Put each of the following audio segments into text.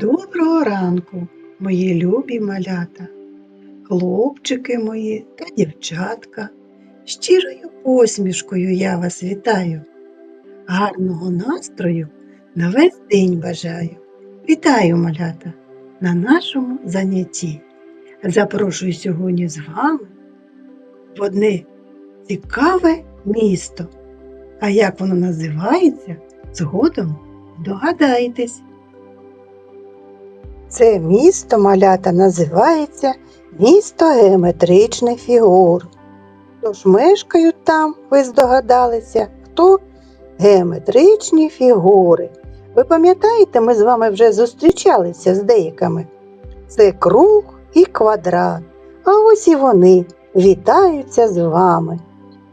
Доброго ранку, мої любі малята, хлопчики мої та дівчатка. Щирою посмішкою я вас вітаю. Гарного настрою на весь день бажаю. Вітаю, малята, на нашому занятті. Запрошую сьогодні з вами в одне цікаве місто. А як воно називається, згодом догадаєтесь. Це місто малята називається місто геометричних фігур. Тож мешкають там, ви здогадалися, хто геометричні фігури. Ви пам'ятаєте, ми з вами вже зустрічалися з деякими. Це круг і квадрат. А ось і вони вітаються з вами.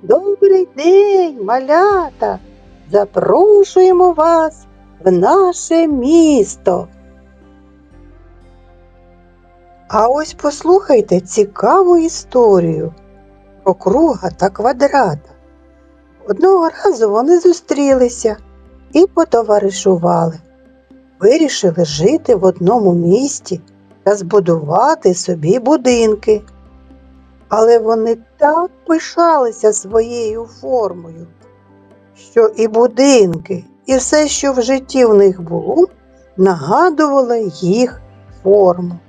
Добрий день, малята! Запрошуємо вас в наше місто. А ось послухайте цікаву історію про круга та квадрата. Одного разу вони зустрілися і потоваришували. Вирішили жити в одному місті та збудувати собі будинки. Але вони так пишалися своєю формою, що і будинки, і все, що в житті в них було, нагадувало їх форму.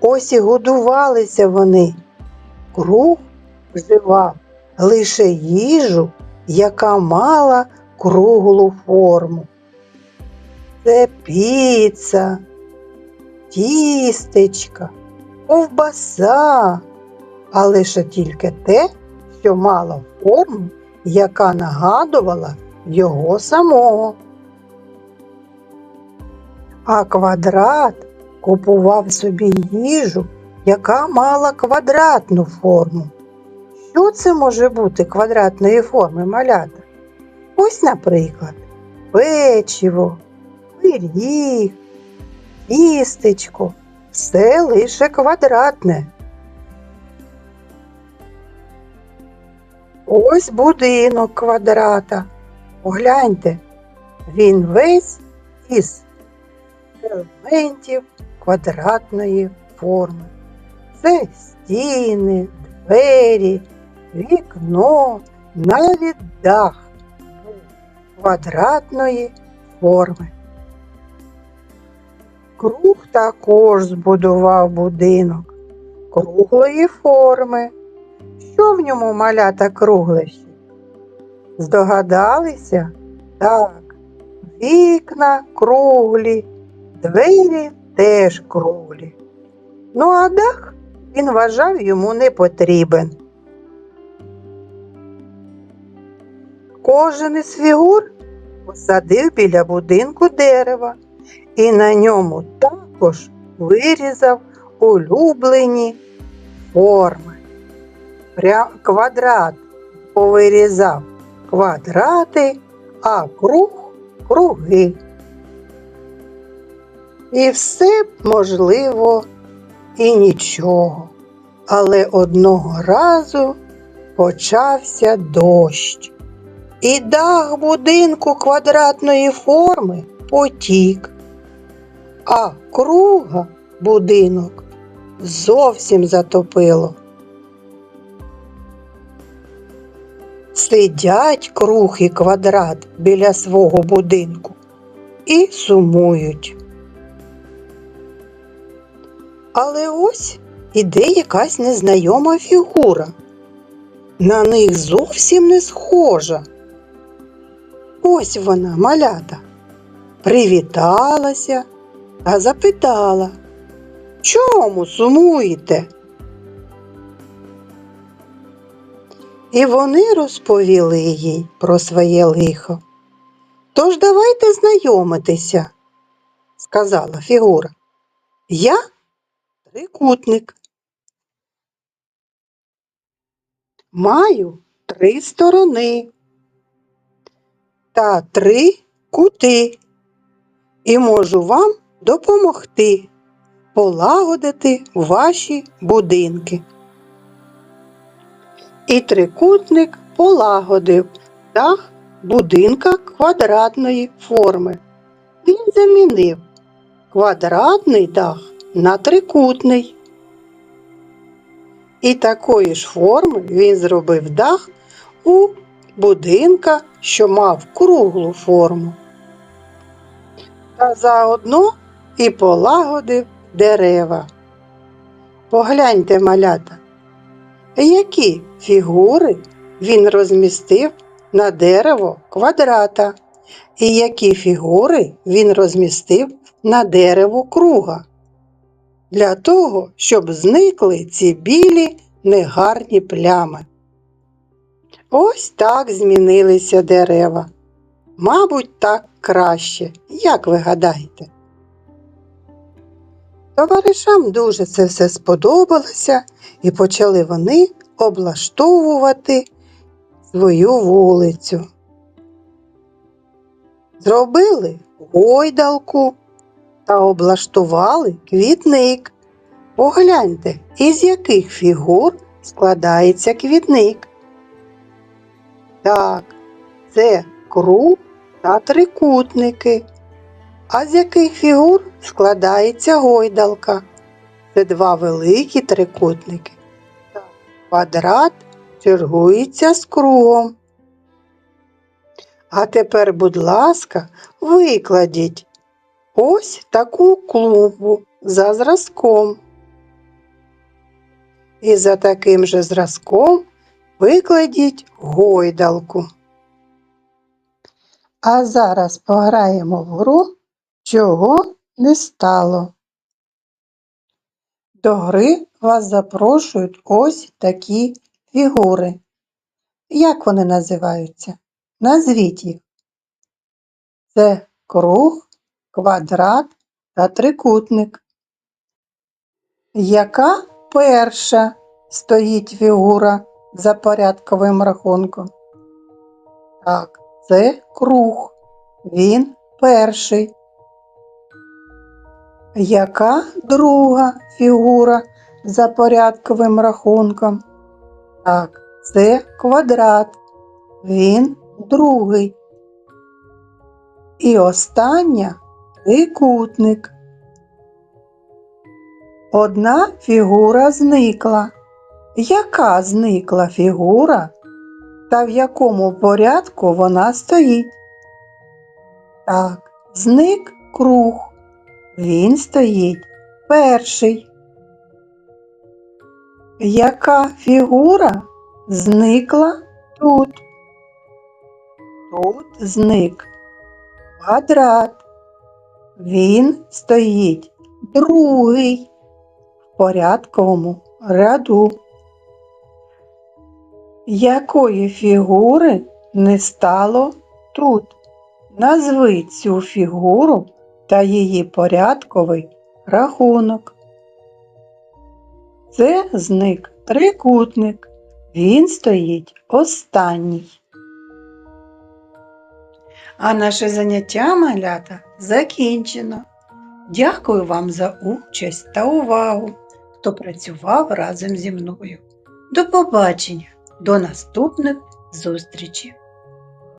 Ось і годувалися вони. Круг вживав лише їжу, яка мала круглу форму. Це піца, тістечка, ковбаса, а лише тільки те, що мало форму, яка нагадувала його самого. А квадрат купував собі їжу, яка мала квадратну форму. Що це може бути квадратної форми малята? Ось, наприклад, печиво, пиріг, тістечко. Все лише квадратне. Ось будинок квадрата. Погляньте, він весь із елементів квадратної форми. Це стіни, двері, вікно, навіть дах квадратної форми. Круг також збудував будинок круглої форми. Що в ньому малята круглищі? Здогадалися? Так, вікна круглі, двері теж круглі. Ну, а дах він вважав йому не потрібен. Кожен із фігур посадив біля будинку дерева і на ньому також вирізав улюблені форми. Квадрат повирізав квадрати, а круг круги. І все можливо і нічого. Але одного разу почався дощ. І дах будинку квадратної форми потік, а круга будинок зовсім затопило. Сидять круг і квадрат біля свого будинку і сумують. Але ось іде якась незнайома фігура. На них зовсім не схожа. Ось вона, малята, привіталася та запитала, чому сумуєте? І вони розповіли їй про своє лихо. Тож давайте знайомитися, сказала фігура. Я трикутник. Маю три сторони та три кути і можу вам допомогти полагодити ваші будинки. І трикутник полагодив дах будинка квадратної форми. Він замінив квадратний дах на трикутний. І такої ж форми він зробив дах у будинка, що мав круглу форму. Та заодно і полагодив дерева. Погляньте, малята, які фігури він розмістив на дерево квадрата, і які фігури він розмістив на дерево круга. Для того, щоб зникли ці білі негарні плями. Ось так змінилися дерева. Мабуть, так краще, як ви гадаєте. Товаришам дуже це все сподобалося, і почали вони облаштовувати свою вулицю. Зробили гойдалку та облаштували квітник. Погляньте, із яких фігур складається квітник. Так, це круг та трикутники. А з яких фігур складається гойдалка? Це два великі трикутники. Квадрат чергується з кругом. А тепер, будь ласка, викладіть ось таку клумбу за зразком. І за таким же зразком викладіть гойдалку. А зараз пограємо в гру, чого не стало. До гри вас запрошують ось такі фігури. Як вони називаються? Назвіть їх. Це круг, квадрат та трикутник. Яка перша стоїть фігура за порядковим рахунком? Так, це круг. Він перший. Яка друга фігура за порядковим рахунком? Так, це квадрат. Він другий. І остання трикутник. Одна фігура зникла. Яка зникла фігура та в якому порядку вона стоїть? Так, зник круг. Він стоїть перший. Яка фігура зникла тут? Тут зник квадрат. Він стоїть другий в порядковому ряду. Якої фігури не стало тут? Назви цю фігуру та її порядковий рахунок. Це зник трикутник. Він стоїть останній. А наше заняття малята закінчено. Дякую вам за участь та увагу, хто працював разом зі мною. До побачення, до наступних зустрічей!